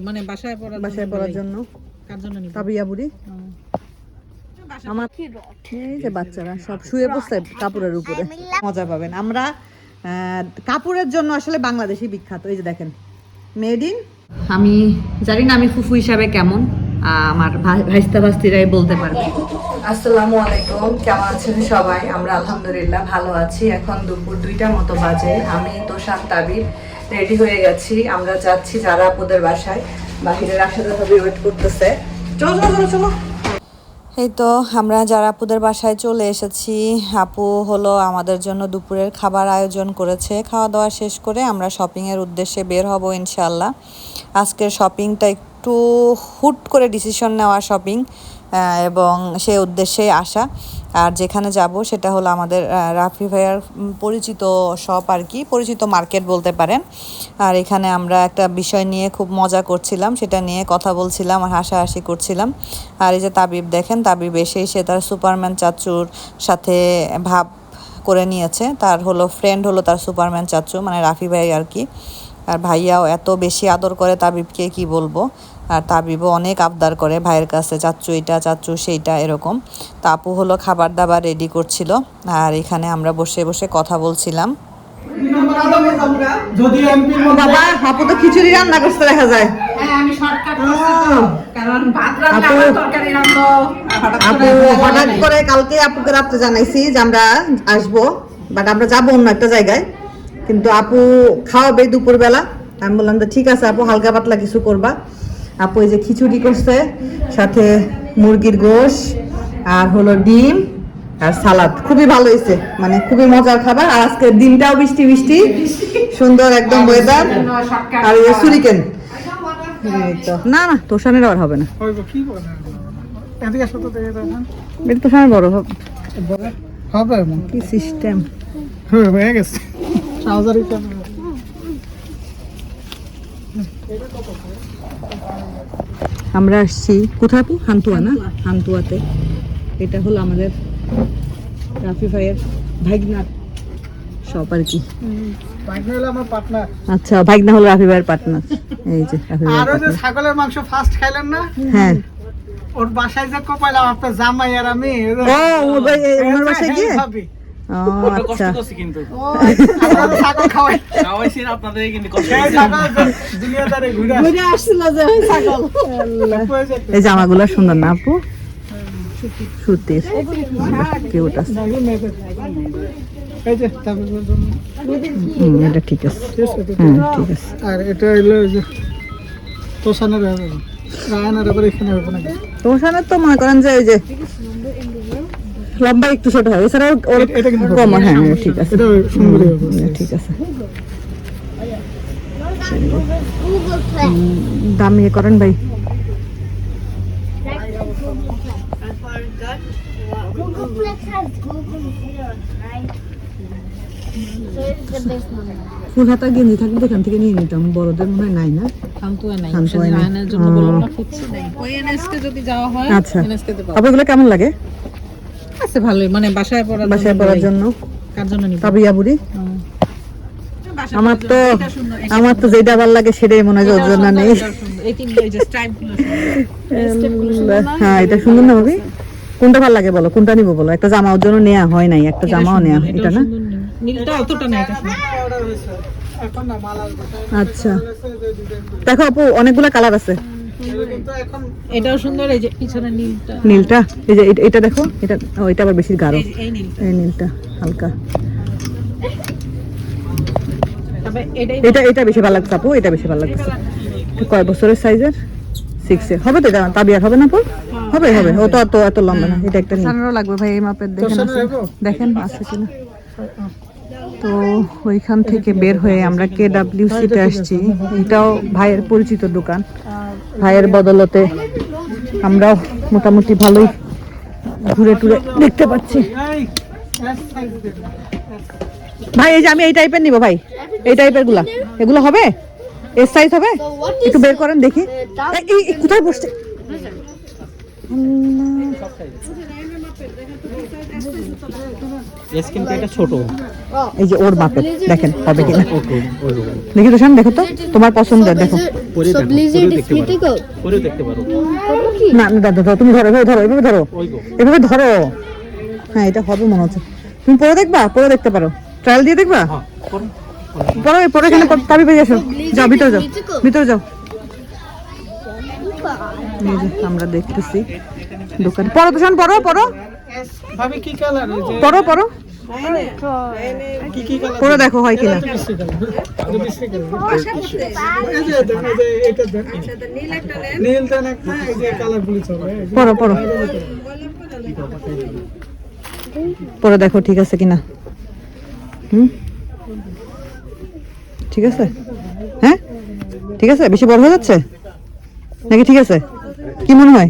মানে বাসায় পড়ার বাসায় পড়ার জন্য। কার জন্য নিব? তাবিয়া বুড়ি। আমার এই যে বাচ্চারা সব শুয়ে বসছে কাপড়ের উপরে। মজা পাবেন। আমরা আহ, কাপড়ের জন্য আসলে বাংলাদেশি বিখ্যাত। এই যে দেখেন মেড ইন আমি জানি না আমি ফুফু হিসাবে কেমন আমার ভাই- ভাইস্তা ভাস্তিরাই বলতে পারবে। আসসালামু আলাইকুম, কেমন আছেন সবাই? আমরা আলহামদুলিল্লাহ ভালো আছি। এখন দুপুর দুইটার মতো বাজে। আমি তোষান তাবির রেডি হয়ে গেছি। আমরা যাচ্ছি যারা আপুদের বাসায়। বাহিরের সবই ওয়েট করতেছে। চলো চলো চলো চলো। এই তো, আমরা যারা আপুদের বাসায় চলে এসেছি, আপু হলো আমাদের জন্য দুপুরের খাবার আয়োজন করেছে। খাওয়া দাওয়া শেষ করে আমরা শপিংয়ের উদ্দেশ্যে বের হব ইনশাল্লাহ আজকের শপিংটা একটু হুট করে ডিসিশন নেওয়া শপিং এবং সে উদ্দেশ্যে আসা। আর যেখানে যাব সেটা হলো আমাদের রাফি ভাইয়ার পরিচিত শপ আর কি, পরিচিত মার্কেট বলতে পারেন। আর এখানে আমরা একটা বিষয় নিয়ে খুব মজা করছিলাম, সেটা নিয়ে কথা বলছিলাম আর হাসাহাসি করছিলাম। আর এই যে তাবিব দেখেন, তাবিব এসে সে তার সুপারম্যান চাচুর সাথে ভাব করে নিয়েছে। তার হলো ফ্রেন্ড হলো তার সুপারম্যান চাচু মানে রাফি ভাই আর কি। আর ভাইয়াও এত বেশি আদর করে তাবিবকে, কি বলব? আর তাবিবও অনেক আবদার করে ভাইয়ের কাছে চাচ্চু এইটা চাচ্চু সেইটা এরকম। তা আপু হলো খাবার দাবার রেডি করছিল আর এখানে আমরা বসে বসে কথা বলছিলাম। বাবা আপু তো খিচুড়ি রান্না করতে দেখা যায়। হ্যাঁ আমি শর্টকাট করছি তো কারণ ভাত রান্না আপু- হঠাৎ আপু হঠাৎ করে কালকে আপুকে রাত্রে জানাইছি যে আমরা আসব বাট আমরা যাব অন্য একটা জায়গায়। কিন্তু আপু খাওয়াবে দুপুরবেলা। আমি বললাম যে ঠিক আছে আপু হালকা পাতলা কিছু করবা। আপু এই যে খিচুড়ি করছে সাথে মুরগির গোশ আর হলো ডিম আর সালাদ। খুবই ভালো হয়েছে মানে খুবই মজার খাবার। আর আজকে দিনটাও বৃষ্টি বৃষ্টি সুন্দর একদম ওয়েদার আর এই যে সুরিকেন তো না না তোষানের আর হবে না। তোষানের বড় হবে। হবে কি সিস্টেম হয়ে গেছে। ট্রাউজারই আমরা আসছি। কোথায় হান্তুয়া না? হান্তুয়াতে। এটা হলো আমাদের রাফি ভাইয়ের ভাইগনার শপ আর কি। বাইক হলো আমার পার্টনার আচ্ছা ভাইগনা হলো রাফি ভাইয়ের পার্টনার এই যে রাফি যে ছাগলের মাংস ফার্স্ট খাইলেন না? হ্যাঁ। ওর বাসায় যে কপাইলাম আপনার জামাই আর আমি। ও ও ভাই, এই ওনার বাসায় গিয়ে? আচ্ছা। হয়ে। এই জামাগুলো সুন্দর না আপু? সুতির। কিউট আছে। এটা ঠিক আছে। ঠিক হ্যাঁ ঠিক আছে। আর এটা হইল যে তোষানের হবে রায়নার আবার এখানে হবে না তোষানের তো মনে করেন যে ওই যে লম্বা একটু ছোট হয় এছাড়াও ওর হ্যাঁ। হ্যাঁ, ঠিক আছে। হবে ঠিক আছে। দাম ইয়ে করেন ভাই. ফুল হাতা গেঞ্জি থাকলে এখান থেকে নিয়ে নিতাম। বড়দের মনে হয় নাই না? হয় আচ্ছা। এনএসকে তে পাবো আপু এগুলো কেমন লাগে? আছে ভালোই। মানে বাসায় পড়ার বাসায় পড়ার জন্য। কার জন্য নিব? তাবিয়া বুড়ি আমার তো আমার তো যেটা ভালো লাগে সেটাই মনে হয় ওর জন্য নেই? হ্যাঁ এটা সুন্দর না ভাবি? কোনটা ভালো লাগে বলো? কোনটা নিবো বলো? একটা জামা ওর জন্য নেওয়া হয় নাই একটা জামাও নেওয়া এটা না? নীলটা অতটা না এটা সুন্দর। অর্ডার হয়েছে। এখন না মাল আসবে আচ্ছা। দেখো আপু অনেকগুলা কালার আছে। এটাও সুন্দর এই যে পিছনে নীলটা। নীলটা? এই যে এটা- এটা দেখো এটা ও এটা আবার বেশি গাঢ়। এই নীলটা। এই নীলটা হালকা। এটা এটা বেশি ভালো লাগছে আপু এটা বেশি ভালো লাগছে। কয় বছরের সাইজের সিক্স হবে তো এটা? তাবিয়ার হবে না আপু? হবে হবে। ও তো এত এত লম্বা না। এটা একটা লাগবে ভাই এই মাপের দেখেন আছে। দেখেন আছে কিনা। তো ওইখান থেকে বের হয়ে আমরা কে ডাব্লিউ সিতে আসছি। এটাও ভাইয়ের পরিচিত দোকান। ভাইয়ের বদলতে আমরাও মোটামুটি ভালোই ঘুরে টুরে দেখতে পাচ্ছি। ভাই এই যে আমি এই টাইপের নিব ভাই। এই টাইপেরগুলা। এগুলো হবে? এর সাইজ হবে? একটু বের করেন দেখি। এই, কোথায় বসছে? স্কিনটা এটা ছোট। এই যে ওর বাপের দেখেন হবে কিনা? ওকে ওরকম দেখি তো শান দেখো তো তোমার পছন্দের দেখো। পরে। পারো। পরে পারো না না দাদা ধরো তুমি ধরো ধরো এভাবে ধরো। এভাবে ধরো। হ্যাঁ এটা হবে মনে হচ্ছে। তুমি পরে দেখবা? পরে দেখতে পারো। ট্রায়াল দিয়ে দেখবা? হ্যাঁ পরে পরে। এখানে তাবি পেয়ে আসো যাও ভিতরে যাও। ভিতরে যাও। আমরা দেখতেছি। দোকান পড়ো তো শোন পড়ো পড়ো ভাবি কি কালার এই যে পড়ো পড়ো কি কি কালার পড়ে দেখো হয় কিনা। পড়ো পড়ো পরে দেখো ঠিক আছে কিনা। হুম? ঠিক আছে? হ্যাঁ? ঠিক আছে? বেশি বড় হয়ে যাচ্ছে? নাকি ঠিক আছে? কি মনে হয়?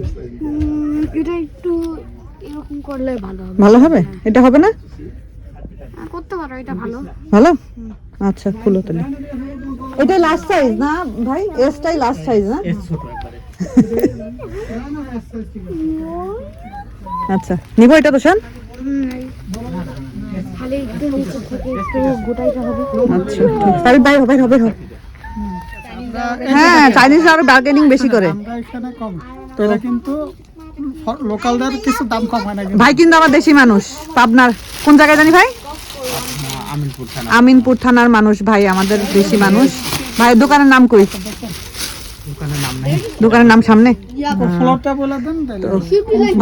করলে ভালো হবে। ভালো হবে? এটা হবে না? করতে পারো এটা ভালো। ভালো? আচ্ছা খুলো তাহলে। এটা লাস্ট সাইজ না ভাই? এসটাই লাস্ট সাইজ না? এর ছোট একবারে। আচ্ছা নিবো এটা তো শান। হবে। আচ্ছা ঠিক আছে। তাহলে বাইরে হবে হবে হবে হ্যাঁ চাইনিজরা আরও বার্গেনিং বেশি করে। কিন্তু লোকালদের কিছু দাম কম হয় না ভাই কিন্তু আমার দেশি মানুষ। পাবনার কোন জায়গায় জানি ভাই? আমিনপুর থানা। আমিনপুর থানার মানুষ ভাই আমাদের দেশি মানুষ। ভাই দোকানের নাম কই? দোকানের নাম নাই। দোকানের নাম সামনে?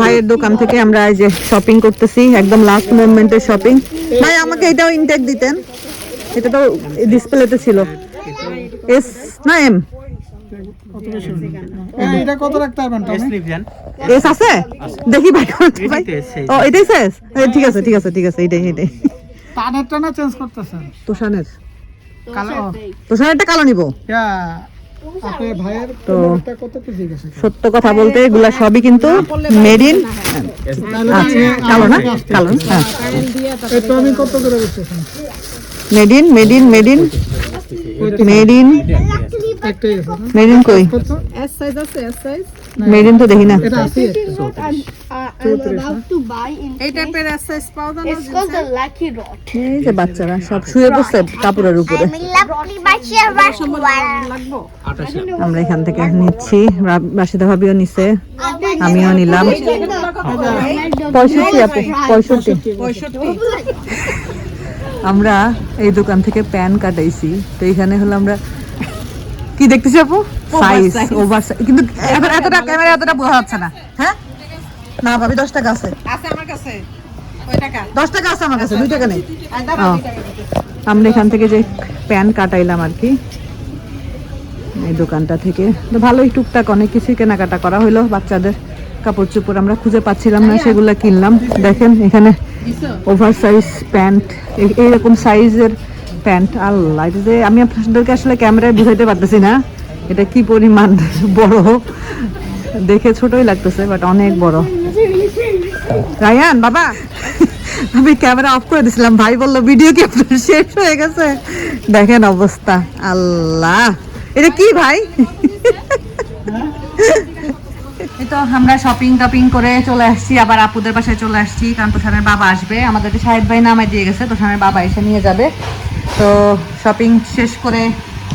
ভাইয়ের দোকান থেকে আমরা এই যে শপিং করতেছি একদম লাস্ট মোমেন্টের শপিং ভাই আমাকে এটাও ইনটেক দিতেন। এটা তো ডিসপ্লেতে ছিল। এস না এম কত বেশি এটা কত রাখতে পারবেন তুমি স্লিপ যান এস আছে? দেখি ভাই কোনটা ভাই। এটাই তো S size। ও এটাই শেষ ঠিক আছে ঠিক আছে ঠিক আছে এটাই এটাই। টানের টানা চেঞ্জ করতেছেন। তোষানের। কালো তোষানেরটা কালো নিবো। তো ফ্লোরটা কত কেজি গেছে? সত্য কথা বলতে এগুলা সবই কিন্তু মেড ইন আচ্ছা কালো না? কালো হ্যাঁ। এই তো আমি কত করে বেচতেছেন made in made in made in made in একটাই আছে কই? এস সাইজ আছে এস সাইজ তো দেখি না। এটা আছে। যে বাচ্চারা সব শুয়ে বসছে কাপড়ের উপরে। আমরা এখান থেকে নিচ্ছি। রাশিদা ভাবিও নিছে। আমিও নিলাম। পঁয়ষট্টি আপু পঁয়ষট্টি। আমরা এই দোকান থেকে প্যান কাটাইছি। তো এখানে হলো আমরা কি দেখতেছি আপু? সাইজ ওভার কিন্তু এখন এতটা ক্যামেরা এতটা বোঝা যাচ্ছে না। হ্যাঁ? না ভাবি দশ টাকা আছে। আছে আমার কাছে। ওই টাকা? দশ টাকা আছে আমার কাছে দুই টাকা নেই। আমরা এখান থেকে যে প্যান কাটাইলাম আর কি এই দোকানটা থেকে। তো ভালোই টুকটাক অনেক কিছুই কেনাকাটা করা হলো বাচ্চাদের কাপড় চোপড় আমরা খুঁজে পাচ্ছিলাম না সেগুলো কিনলাম। দেখেন এখানে ওভার সাইজ প্যান্ট এইরকম সাইজের প্যান্ট? আল্লাহ এটা যে আমি আপনাদেরকে আসলে ক্যামেরায় বুঝাইতে পারতেছি না। এটা কি পরিমাণ বড়? দেখে ছোটই লাগতেছে বাট অনেক বড়। রায়ান, বাবা! আমি ক্যামেরা অফ করে দিছিলাম। ভাই বলল, ভিডিও কি শেষ হয়ে গেছে? দেখেন অবস্থা। আল্লাহ! এটা কি ভাই? তো আমরা শপিং টপিং করে চলে আসছি। আবার আপুদের বাসায় চলে আসছি। কারণ তোষানের বাবা আসবে। আমাদেরকে শাহিদ ভাই নামায় দিয়ে গেছে। তোষানের বাবা এসে নিয়ে যাবে। তো শপিং শেষ করে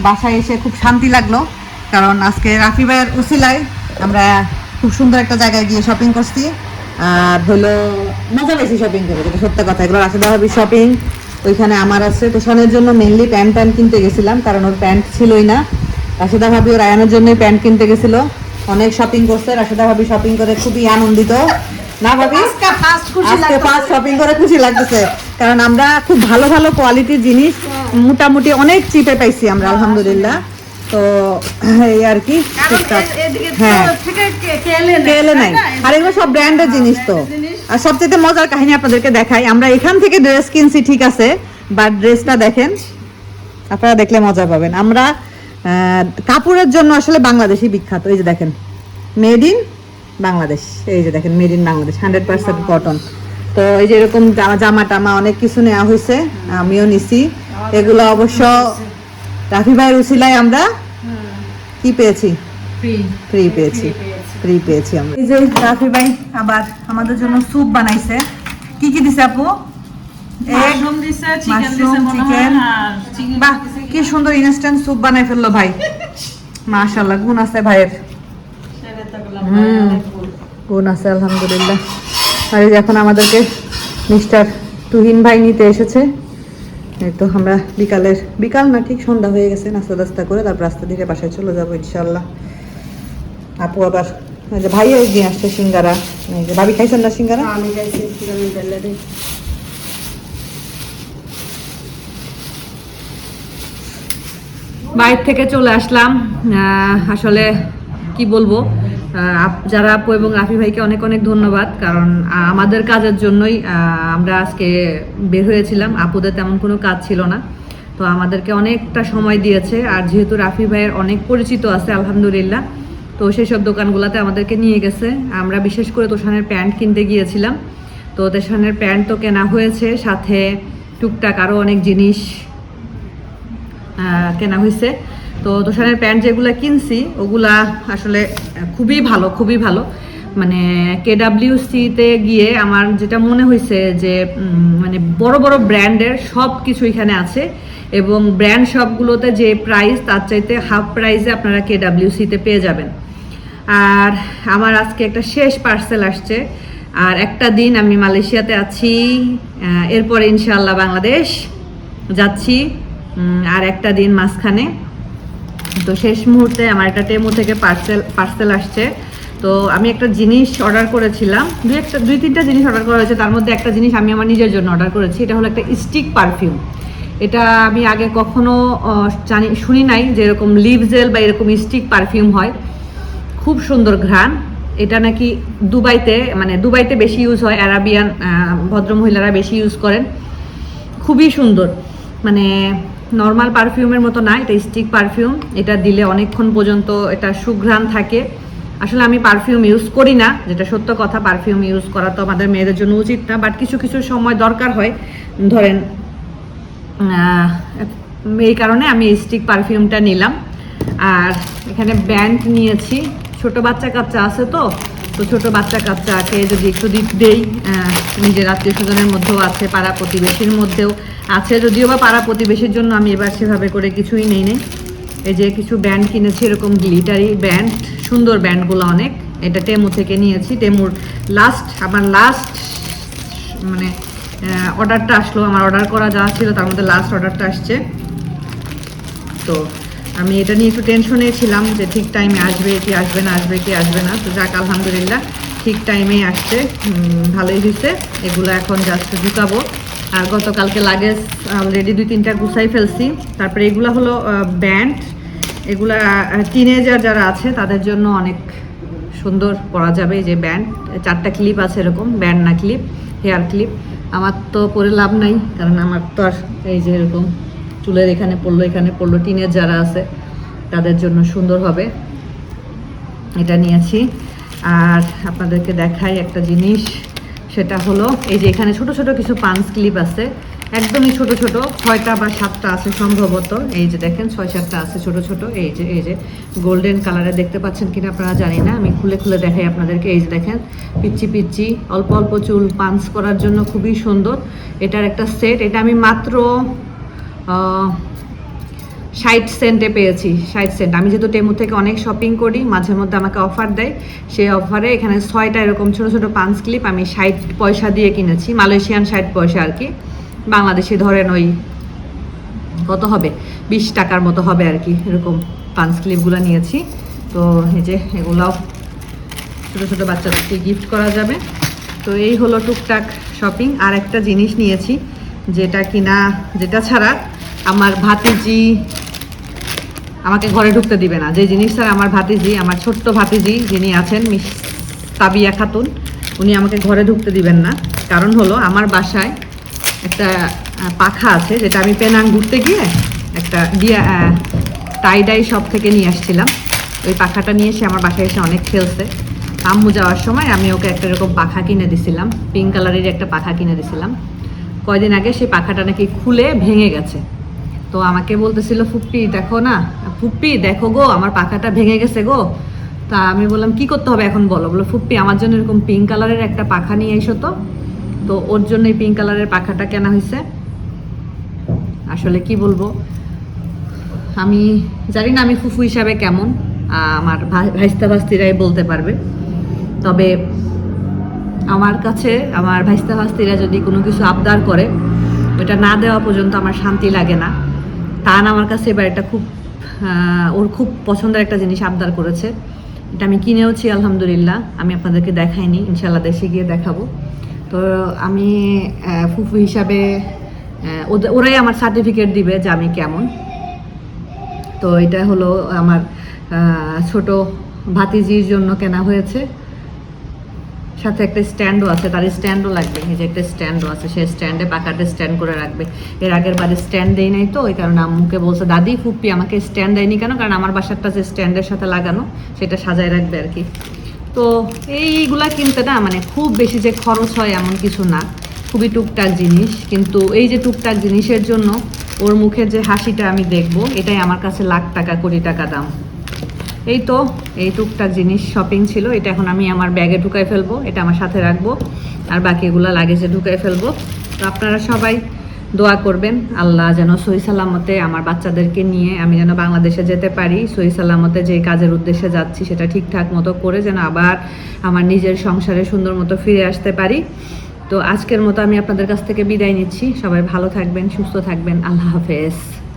বাসায় এসে খুব শান্তি লাগল কারণ আজকে রাফি ভাইয়ের উসিলায় আমরা খুব সুন্দর একটা জায়গায় গিয়ে শপিং করছি। আর হলো মজা পেয়েছি শপিং করে যেটা সত্য কথা। এগুলো রাশিদা ভাবি শপিং ওইখানে আমার আছে। তোষানের জন্য মেনলি প্যান্ট প্যান্ট কিনতে গেছিলাম কারণ ওর প্যান্ট ছিলই না। রাশেদা ভাবি ওর আয়ানের জন্যই প্যান্ট কিনতে গেছিল। অনেক শপিং করছে রাশেদা ভাবি শপিং করে খুবই আনন্দিত। না ভাবি? আজকে ফার্স্ট শপিং করে খুশি লাগতেছে। কারণ আমরা খুব ভালো ভালো কোয়ালিটির জিনিস মোটামুটি অনেক চিপে পাইছি আমরা আলহামদুলিল্লাহ। তো এই আর কি। হ্যাঁ। কেলে নাই আর এগুলো সব ব্র্যান্ডের জিনিস তো। আর সবচেয়ে মজার কাহিনী আপনাদেরকে দেখাই। আমরা এখান থেকে ড্রেস কিনছি ঠিক আছে বাট ড্রেসটা দেখেন আপনারা দেখলে মজা পাবেন। আমরা কাপড়ের জন্য আসলে বাংলাদেশি বিখ্যাত। এই যে দেখেন মেড ইন বাংলাদেশ। এই যে দেখেন made in Bangladesh hundred percent cotton তো এই যে এরকম জামা জামা টামা অনেক কিছু নেওয়া হয়েছে আমিও নিছি। এগুলো অবশ্য রাফি ভাইয়ের উসিলায় আমরা কি পেয়েছি? ফ্রি পেয়েছি। ফ্রি পেয়েছি। আমরা। এই যে রাফি ভাই আবার আমাদের জন্য স্যুপ বানাইছে। কি কি দিছে আপু? কি সুন্দর ইনস্ট্যান্ট স্যুপ বানাই ফেলল ভাই। মাশাআল্লাহ গুণ আছে ভাইয়ের। হুম। গুণ আছে আলহামদুলিল্লাহ। আর এই এখন আমাদেরকে মিস্টার তুহিন ভাই নিতে এসেছে। এই তো আমরা বিকালের বিকাল না ঠিক সন্ধ্যা হয়ে গেছে নাস্তা দাস্তা করে তারপর রাস্তা ধীরে বাসায় চলে যাব ইনশাল্লাহ আপু আবার এই যে ভাইয়া দিয়ে আসছে সিঙ্গারা। যে ভাবি খাইছেন না সিঙ্গারা? আমি খাইছি চিকেন থেকে চলে আসলাম। আসলে কি বলব? যারা আপু এবং রাফি ভাইকে অনেক অনেক ধন্যবাদ, কারণ আমাদের কাজের জন্যই আমরা আজকে বের হয়েছিলাম। আপুদের তেমন কোনো কাজ ছিল না। তো আমাদেরকে অনেকটা সময় দিয়েছে, আর যেহেতু রাফি ভাইয়ের অনেক পরিচিত আছে, আলহামদুলিল্লাহ, তো সেই সব দোকানগুলোতে আমাদেরকে নিয়ে গেছে। আমরা বিশেষ করে তোষানের প্যান্ট কিনতে গিয়েছিলাম। তো তোষানের প্যান্ট তো কেনা হয়েছে, সাথে টুকটাক আরও অনেক জিনিস কেনা হয়েছে। তো তোষানের প্যান্ট যেগুলো কিনছি, ওগুলা আসলে খুবই ভালো খুবই ভালো। মানে কেডাব্লিউসিতে গিয়ে আমার যেটা মনে হয়েছে যে মানে বড় বড় ব্র্যান্ডের সব কিছু এখানে আছে এবং ব্র্যান্ড সবগুলোতে যে প্রাইস, তার চাইতে হাফ প্রাইসে আপনারা কেডাব্লিউসিতে পেয়ে যাবেন। আর আমার আজকে একটা শেষ পার্সেল আসছে। আর একটা দিন আমি মালয়েশিয়াতে আছি এরপরে ইনশাআল্লাহ বাংলাদেশ যাচ্ছি আর একটা দিন মাঝখানে। তো শেষ মুহূর্তে আমার একটা টেমো থেকে পার্সেল পার্সেল আসছে। তো আমি একটা জিনিস অর্ডার করেছিলাম। দুই একটা, দুই তিনটা জিনিস অর্ডার করা হয়েছে। তার মধ্যে একটা জিনিস আমি আমার নিজের জন্য অর্ডার করেছি। এটা হলো একটা স্টিক পারফিউম এটা আমি আগে কখনো জানি, শুনি নাই যে এরকম লিভ জেল বা এরকম স্টিক পারফিউম হয়। খুব সুন্দর ঘ্রাণ। এটা নাকি দুবাইতে মানে দুবাইতে বেশি ইউজ হয়। অ্যারাবিয়ান ভদ্রমহিলারা বেশি ইউজ করেন। খুবই সুন্দর। মানে নর্মাল পারফিউমের মতো না, এটা স্টিক পারফিউম। এটা দিলে অনেকক্ষণ পর্যন্ত এটা সুঘ্রাণ থাকে। আসলে আমি পারফিউম ইউজ করি না, যেটা সত্য কথা, পারফিউম ইউজ করা তো আমাদের মেয়েদের জন্য উচিত না বাট কিছু কিছু সময় দরকার হয়। ধরেন এই কারণে আমি স্টিক পারফিউমটা নিলাম। আর এখানে ব্যান্ড নিয়েছি। ছোট বাচ্চা কাচ্চা আছে তো তো ছোট বাচ্চা কাচ্চাকে যদি একটু দিক দেই নিজের আত্মীয় স্বজনের মধ্যেও আছে, পাড়া প্রতিবেশীর মধ্যেও আছে। যদিও বা পাড়া প্রতিবেশীর জন্য আমি এবার সেভাবে করে কিছুই নেই নেই এই যে কিছু ব্যান্ড কিনেছি, এরকম গ্লিটারি ব্যান্ড, সুন্দর ব্যান্ডগুলো অনেক। এটা টেমু থেকে নিয়েছি। টেমুর লাস্ট আমার লাস্ট মানে অর্ডারটা আসলো। আমার অর্ডার করা যা ছিল, তার মধ্যে লাস্ট অর্ডারটা আসছে। তো আমি এটা নিয়ে একটু টেনশনে ছিলাম যে ঠিক টাইমে আসবে কি আসবে না, আসবে কি আসবে না। তো যাক, আলহামদুলিল্লাহ, ঠিক টাইমেই আসছে। ভালোই হয়েছে এগুলো এখন জাস্ট ঢুকাবো। আর গতকালকে লাগেজ অলরেডি দুই তিনটা গুছাই ফেলছি। তারপরে এগুলো হলো ব্যান্ড এগুলা টিনেজার যারা আছে, তাদের জন্য অনেক সুন্দর পরা যাবে যে ব্যান্ড চারটা ক্লিপ আছে এরকম ব্যান্ড না ক্লিপ হেয়ার ক্লিপ আমার তো পরে লাভ নাই, কারণ আমার তো আর এই যে এরকম চুলের এখানে পড়ল এখানে পড়ল। টিনের যারা আছে, তাদের জন্য সুন্দর হবে। এটা নিয়েছি। আর আপনাদেরকে দেখাই একটা জিনিস, সেটা হলো, এই যে এখানে ছোট ছোট কিছু পাঞ্চ ক্লিপ আছে। একদমই ছোট ছোট, ছয়টা বা সাতটা আছে সম্ভবত। এই যে দেখেন, ছয় সাতটা আছে ছোট ছোট। এই যে এই যে গোল্ডেন কালারে দেখতে পাচ্ছেন কিনা আপনারা জানি না। আমি খুলে খুলে দেখাই আপনাদেরকে। এই যে দেখেন পিচ্ছি পিচ্ছি অল্প অল্প চুল পাঞ্চ করার জন্য খুবই সুন্দর। এটার একটা সেট এটা আমি মাত্র ষাট সেন্টে পেয়েছি, ষাট সেন্ট আমি যেহেতু টেমু থেকে অনেক শপিং করি, মাঝে মধ্যে আমাকে অফার দেয়। সেই অফারে এখানে ছয়টা এরকম ছোট ছোট পাঞ্চ ক্লিপ আমি ষাট পয়সা দিয়ে কিনেছি মালয়েশিয়ান ষাট পয়সা আর কি। বাংলাদেশে ধরেন ওই, কত হবে? বিশ টাকার মতো হবে আর কি, এরকম পাঞ্চ ক্লিপগুলো নিয়েছি। তো এই যে এগুলাও ছোটো ছোটো বাচ্চাদেরকে গিফট করা যাবে। তো এই হলো টুকটাক শপিং আর একটা জিনিস নিয়েছি, যেটা কিনা, যেটা ছাড়া আমার ভাতিজি আমাকে ঘরে ঢুকতে দিবে না। যে জিনিস আমার ভাতিজি, আমার ছোট্ট ভাতিজি যিনি আছেন, মিস তাবিয়া খাতুন, উনি আমাকে ঘরে ঢুকতে দিবেন না। কারণ হলো আমার বাসায় একটা পাখা আছে, যেটা আমি পেনাং ঘুরতে গিয়ে একটা দিয়া টাই ডাই শপ থেকে নিয়ে আসছিলাম। ওই পাখাটা নিয়ে এসে আমার বাসায় এসে অনেক খেলছে। আম্মু যাওয়ার সময় আমি ওকে একটা এরকম পাখা কিনে দিছিলাম পিঙ্ক কালারের একটা পাখা কিনে দিছিলাম। কয়দিন আগে সেই পাখাটা নাকি খুলে ভেঙে গেছে। তো আমাকে বলতেছিল, ফুপ্পি, দেখো না। ফুপ্পি, দেখো গো, আমার পাখাটা ভেঙে গেছে গো। তা আমি বললাম, কি করতে হবে এখন বলো? বলো ফুপ্পি, আমার জন্য এরকম পিঙ্ক কালারের একটা পাখা নিয়ে এসো তো। তো ওর জন্যই পিঙ্ক কালারের পাখাটা কেনা হয়েছে। আসলে কি বলব? আমি জানি না আমি ফুফু হিসাবে কেমন আমার ভাই- ভাইস্তা ভাস্তিরাই বলতে পারবে। তবে আমার কাছে, আমার ভাইস্তা ভাস্তিরা যদি কোনো কিছু আবদার করে, ওটা না দেওয়া পর্যন্ত আমার শান্তি লাগে না। তান আমার কাছে এবার এটা খুব ওর খুব পছন্দের একটা জিনিস আবদার করেছে। এটা আমি কিনেওছি, আলহামদুলিল্লাহ। আমি আপনাদেরকে দেখাইনি ইনশাল্লাহ দেশে গিয়ে দেখাবো। তো আমি ফুফু হিসাবে ওরাই আমার সার্টিফিকেট দিবে যে আমি কেমন। তো এটা হলো আমার ছোট ভাতিজির জন্য কেনা হয়েছে। সাথে একটা স্ট্যান্ডও আছে, তার স্ট্যান্ডও লাগবে, এই যে একটা স্ট্যান্ডও আছে সেই স্ট্যান্ডে পাকাতে স্ট্যান্ড করে রাখবে। এর আগের বারে স্ট্যান্ড দেই নাই তো, ওই কারণে আম্মুকে বলছে, দাদি, ফুপ্পি, আমাকে স্ট্যান্ড দেয়নি কেন? কারণ আমার বাসারটা যে স্ট্যান্ডের সাথে লাগানো, সেটা সাজায় রাখবে আর কি। তো এইগুলা কিনতে না মানে খুব বেশি যে খরচ হয় এমন কিছু না, খুবই টুকটাক জিনিস। কিন্তু এই যে টুকটাক জিনিসের জন্য, ওর মুখের যে হাসিটা আমি দেখব, এটাই আমার কাছে লাখ টাকা, কোটি টাকা দাম। এই তো, এই টুকটাক জিনিস শপিং ছিল, এটা এখন আমি আমার ব্যাগে ঢুকাই ফেলব, এটা আমার সাথে রাখব, আর বাকিগুলো লাগেজে ঢুকাই ফেলব। তো আপনারা সবাই দোয়া করবেন, আল্লাহ যেন সহি সালামতে আমার বাচ্চাদেরকে নিয়ে আমি যেন বাংলাদেশে যেতে পারি, সহি সালামতে যে কাজের উদ্দেশ্যে যাচ্ছি সেটা ঠিকঠাক মতো করে যেন আবার আমার নিজের সংসারে সুন্দর মতো ফিরে আসতে পারি। তো আজকের মতো আমি আপনাদের কাছ থেকে বিদায় নিচ্ছি, সবাই ভালো থাকবেন, সুস্থ থাকবেন, আল্লাহ হাফেজ।